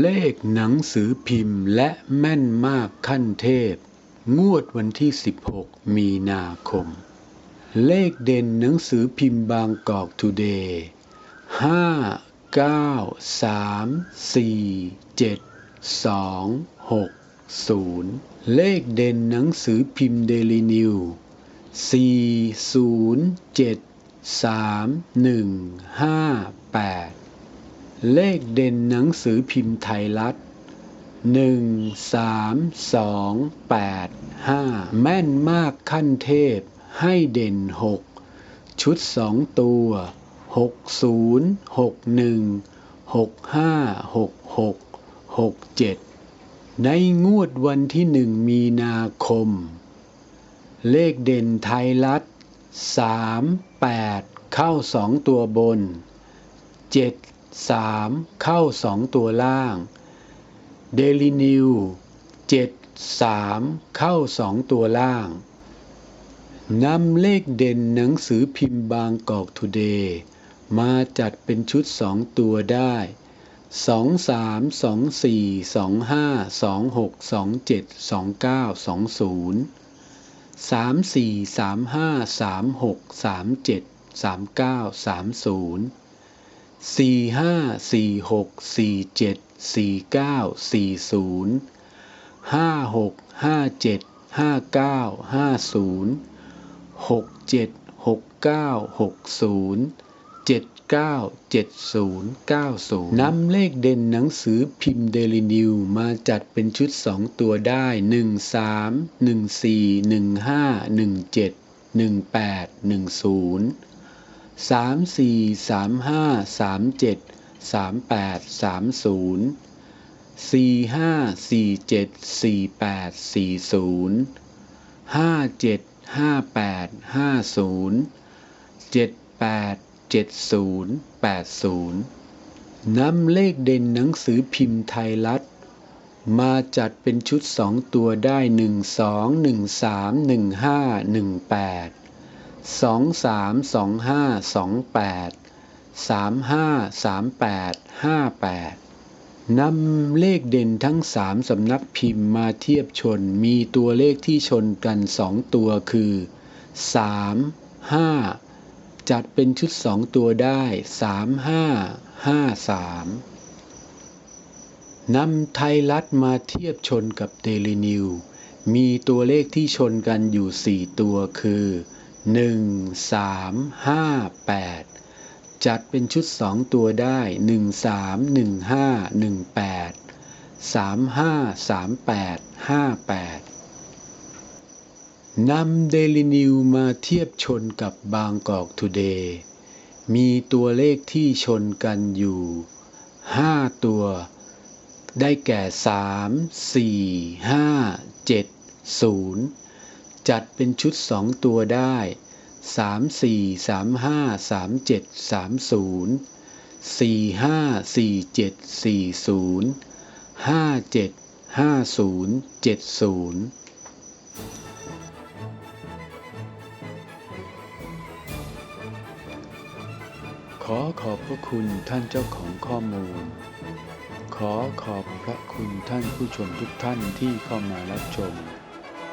เลขหนังสือพิมพ์และแม่นมากขั้นเทพ งวดวันที่ 16 มีนาคม เลขเด่นหนังสือพิมพ์บางกอกทูเดย์ห้าเก้าสามสี่เจ็ดสองหกศูนย์เลขเด่นหนังสือพิมพ์เดลินิวสี่ศูนย์เจ็ดสามหนึ่งห้าแปด เลขเด่นหนังสือพิมพ์ไทยรัฐหนึ่งสามสองแปดห้าแม่นมากขั้นเทพ ให้เด่นหกชุดสองตัวหกศูนย์หกหนึ่งหกห้าหกหกหกเจ็ดในงวดวันที่หนึ่งมีนาคม เลขเด่นไทยรัฐสามแปดเข้าสองตัวบนเจ็ดสามเข้าสองตัวล่างเดลินิวเจ็ดสามเข้าสองตัวล่างนำเลขเด่นหนังสือพิมพ์บางกอกทูเดย์มาจัดเป็นชุดสองตัวได้สองสามสองสี่สองห้าสองหกสองเจ็ด สี่ห้าสี่ห้าสี่หกสี่เจ็ดสี่เก้าสี่ศูนย์ห้าหกห้าเจ็ดห้าเก้าห้าศูนย์หกเจ็ดหกเก้าหกศูนย์เจ็ดเก้าเจ็ดศูนย์เก้าศูนย์นำเลขเด่นหนังสือพิมพ์เดลินิวมาจัดเป็นชุดสองตัวได้หนึ่งสามหนึ่งสี่หนึ่งห้าหนึ่งเจ็ดหนึ่งแปดหนึ่งศูนย์ สามสี่สามห้าสามเจ็ดสามแปดสามศูนย์สี่ห้าสี่เจ็ดสี่แปดสี่ศูนย์ห้าเจ็ดห้าแปดห้าศูนย์เจ็ดแปดเจ็ดศูนย์แปดศูนย์นำเลขเด่นหนังสือพิมพ์ไทยรัฐ มาจัดเป็นชุดสองตัวได้หนึ่งสองหนึ่งสามหนึ่งห้าหนึ่งแปด สองสามสองห้าสองแปดสามห้าสามแปดห้าแปดนำเลขเด่นทั้งสามสำนักพิมพ์มาเทียบชนมีตัวเลขที่ชนกันสองตัวคือสามห้าจัดเป็นชุดสองตัวได้สามห้าห้าสามนำไทยรัฐมาเทียบชนกับเดลินิวมีตัวเลขที่ชนกันอยู่สี่ตัวคือ หนึ่งสามห้าแปดจัดเป็นชุดสองตัวได้หนึ่งสามหนึ่งห้าหนึ่งแปดสามห้าสามแปดห้าแปดนำเดลินิวมาเทียบชนกับบางกอกทูเดย์มีตัวเลขที่ชนกันอยู่ห้าตัว ได้แก่สามสี่ห้าเจัดเป็นชุดสองตัวได้สามสี่สามห้าสามเจ็ดสามศูนย์สี่ห้าสี่เจ็ดสี่ศูนย์ห้าเจ็ดห้าศูนย์เจ็ดศูนย์ขอขอบพระคุณท่านเจ้าของข้อมูล ขอขอบพระคุณท่านผู้ชมทุกท่านที่เข้ามารับชม